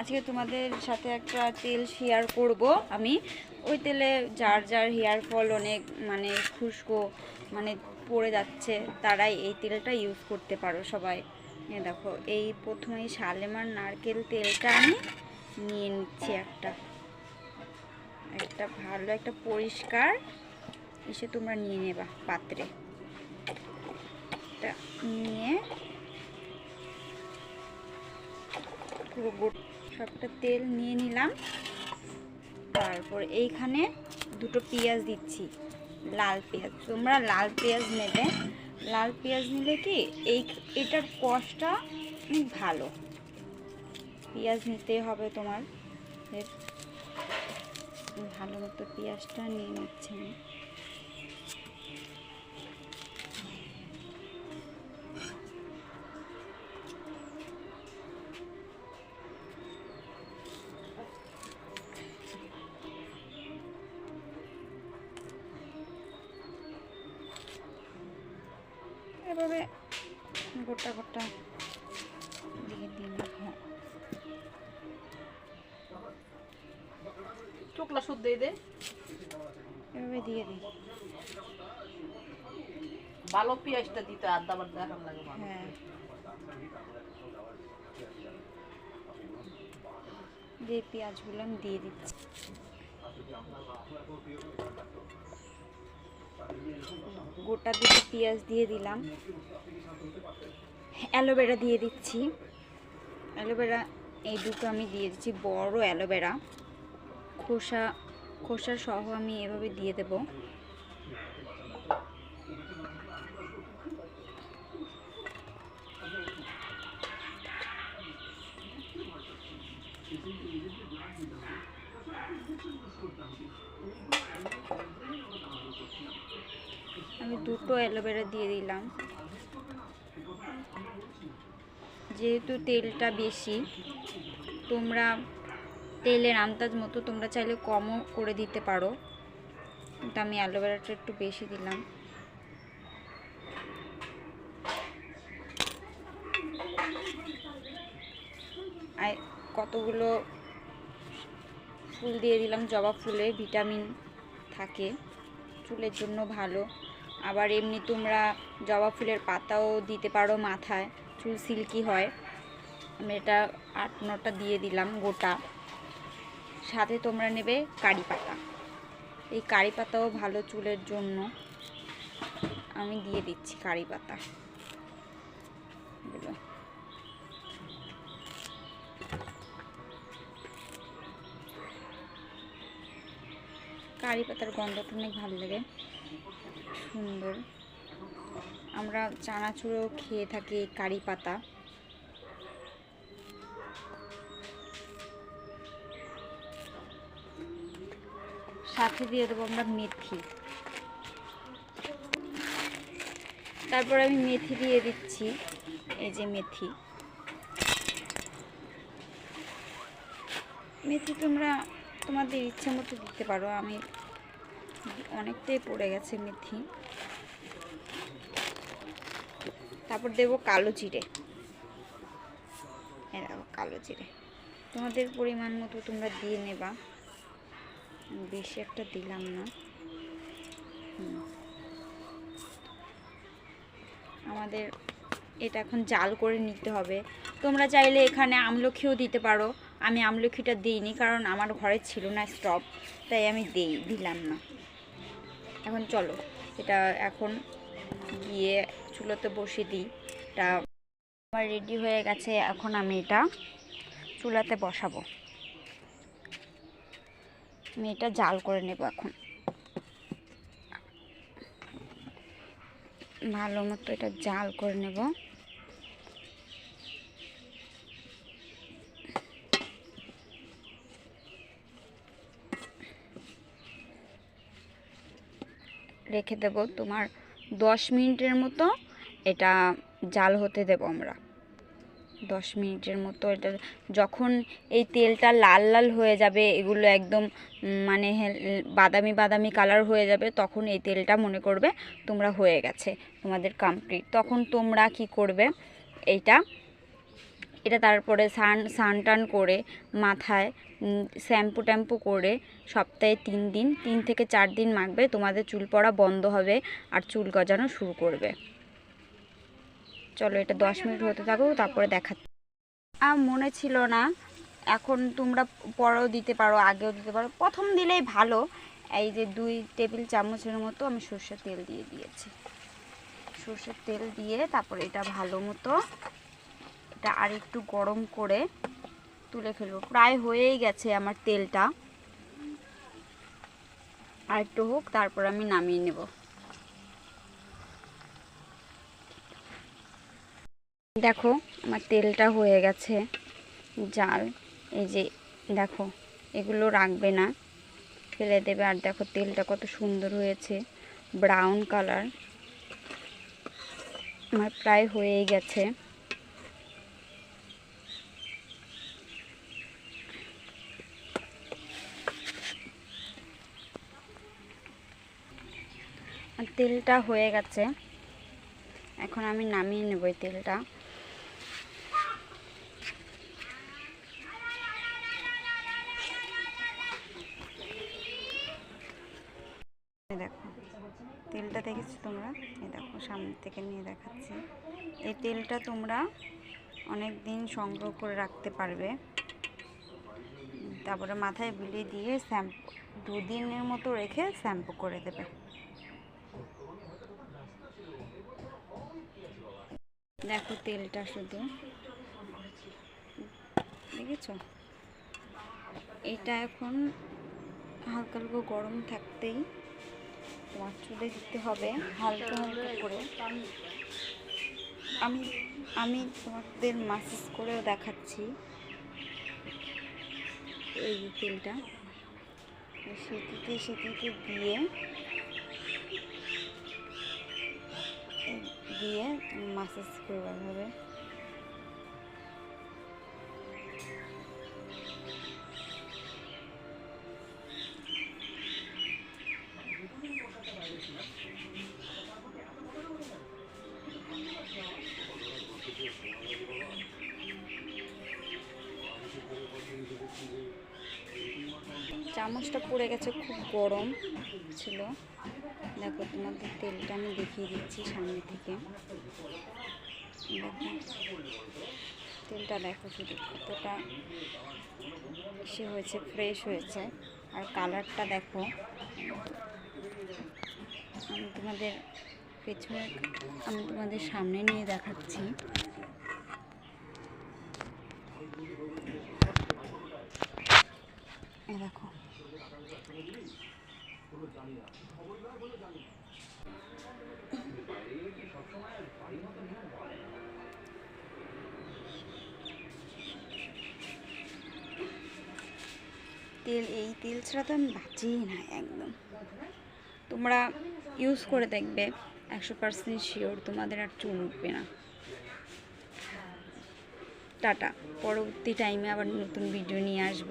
আজকে তোমাদের সাথে একটা তেল শেয়ার করব আমি। ওই তেলে যার যার হেয়ার ফল অনেক মানে খুশকো মানে পড়ে যাচ্ছে, তারাই এই তেলটা ইউজ করতে পারো সবাই। দেখো, এই প্রথমে শালেমার নারকেল তেলটা আমি নিয়ে নিচ্ছি একটা। একটা ভালো একটা পরিষ্কার এসে তোমরা নিয়ে নেবা পাত্রে। নিয়ে সবটা তেল নিয়ে নিলাম। তারপর এইখানে দুটো পেঁয়াজ দিচ্ছি, লাল পেঁয়াজ। তোমরা লাল পেঁয়াজ নেবে। লাল পেঁয়াজ নিলে কি এই এটার কষটা অনেক ভালো। পেঁয়াজ নিতে হবে তোমার ভালো মতো পেঁয়াজটা নিয়ে নিচ্ছি আমি। এভাবে গোটা গোটা দিয়ে দিয়ে নেব চোখলা শুদ্ধ দে। এভাবে দিয়ে দিই। ভালো পেঁয়াজটা দিতে আদা আবার দেখার লাগে হ্যাঁ। দিয়ে পেঁয়াজগুলো আমি দিয়ে দিচ্ছি। গোটা দুটো পেঁয়াজ দিয়ে দিলাম। অ্যালোভেরা দিয়ে দিচ্ছি। অ্যালোভেরা, এই দুটো আমি দিয়ে দিচ্ছি, বড় অ্যালোভেরা। খোসা খোসা সহ আমি এভাবে দিয়ে দেবো। আমি দুটো অ্যালোভেরা দিয়ে দিলাম। যেহেতু তেলটা বেশি, তোমরা তেলের আন্দাজ মতো তোমরা চাইলে কমও করে দিতে পারো। কিন্তু আমি অ্যালোভেরাটা একটু বেশি দিলাম। কতগুলো ফুল দিয়ে দিলাম, জবা ফুলে ভিটামিন থাকে। চুলের জন্য ভালো। আবার এমনি তোমরা জবা ফুলের পাতাও দিতে পারো মাথায়, চুল সিল্কি হয়। আমি এটা আট নটা দিয়ে দিলাম গোটা। সাথে তোমরা নেবে কারি পাতা। এই কারি পাতাও ভালো চুলের জন্য। আমি দিয়ে দিচ্ছি কারি পাতা। কারি পাতার গন্ধটা অনেক ভালো লাগে। সুন্দর। আমরা চানাচুরও খেয়ে থাকি কারি পাতা। সাথে দিয়ে দেবো আমরা মেথি। তারপর আমি মেথি দিয়ে দিচ্ছি, এই যে মেথি। মেথি তোমরা তোমাদের ইচ্ছে মতো দিতে পারো। আমি অনেকটাই পড়ে গেছে মেথি। তারপর দেবো কালো জিরে। দেখো, কালো জিরে। তোমাদের পরিমাণ মতো তোমরা দিয়ে নেবা। বেশি একটা দিলাম না। আমাদের এটা এখন জাল করে নিতে হবে। তোমরা চাইলে এখানে আমলখিও দিতে পারো। আমি আমলখিটা দিইনি কারণ আমার ঘরে ছিল না স্টপ তাই আমি দিই, দিলাম না। এখন চলো, এটা এখন গিয়ে চুলোতে বসিয়ে দিই। এটা আমার রেডি হয়ে গেছে, এখন আমি এটা চুলাতে বসাবো। আমি এটা জাল করে নেব এখন। ভালো মতো এটা জাল করে নেব। রেখে দেব তোমার দশ মিনিটের মতো এটা জাল হতে দেব আমরা। দশ মিনিটের মতো এটা যখন এই তেলটা লাল লাল হয়ে যাবে, এগুলো একদম মানে বাদামি বাদামি কালার হয়ে যাবে, তখন এই তেলটা মনে করবে তোমরা হয়ে গেছে, তোমাদের কমপ্লিট তখন তোমরা কি করবে, এইটা, এটা তারপরে সান সান টান করে মাথায় শ্যাম্পু ট্যাম্পু করে সপ্তাহে তিন দিন, তিন থেকে চার দিন মাখবে, তোমাদের চুল পড়া বন্ধ হবে আর চুল গজানো শুরু করবে। চলো, এটা দশ মিনিট হতে থাকুক, তারপরে দেখা আর মনে ছিল না, এখন তোমরা পরেও দিতে পারো, আগেও দিতে পারো। প্রথম দিলেই ভালো, এই যে দুই টেবিল চামচের মতো আমি সর্ষের তেল দিয়ে দিয়েছি। সর্ষের তেল দিয়ে তারপরে এটা ভালো মতো, এটা আর একটু গরম করে তুলে ফেলব। প্রায় হয়েই গেছে আমার তেলটা। আর একটু হোক, তারপর আমি নামিয়ে নেব। দেখো, আমার তেলটা হয়ে গেছে। জাল, এই যে, দেখো, এগুলো রাখবে না। ফেলে দেবে, আর দেখো, তেলটা কত সুন্দর হয়েছে। Brown colour. আমার প্রায় হয়েই গেছে আর তেলটা হয়ে গেছে। এখন আমি নামিয়ে নেব এই তেলটা। দেখো, তেলটা দেখেছ তোমরা? এই দেখো, সামনে থেকে নিয়ে দেখাচ্ছি। এই তেলটা তোমরা অনেক দিন সংগ্রহ করে রাখতে পারবে। তারপরে মাথায় বুলিয়ে দিয়ে শ্যাম্পু, দুদিনের মতো রেখে শ্যাম্পু করে দেবে। দেখো তেলটা শুধু। দেখেছ? এটা এখন হালকা হালকা গরম থাকতেই তোমার চুলে দিতে হবে, হালকা হালকা করে। আমি আমি তোমাদের মাসাজ করেও দেখাচ্ছি এই তেলটা। সেটিতে সেটিতে দিয়ে দিয়ে মাসাজ করবে হবে চামচটা পড়ে গেছে খুব গরম ছিল। দেখো, তোমাদের তেলটা আমি দেখিয়ে দিচ্ছি সামনে থেকে। দেখো, তেলটা দেখো শুধু কতটা সে হয়েছে ফ্রেশ হয়েছে। আর কালারটা দেখো, আমি তোমাদের পেছনে, আমি তোমাদের সামনে নিয়ে দেখাচ্ছি। তেল, এই তেল ছাড়া তো আমি বাঁচি না একদম। তোমরা ইউজ করে দেখবে, একশো পার্সেন্ট শিওর তোমাদের আর চুল উঠবে না। টাটা। পরবর্তী টাইমে আবার নতুন ভিডিও নিয়ে আসব।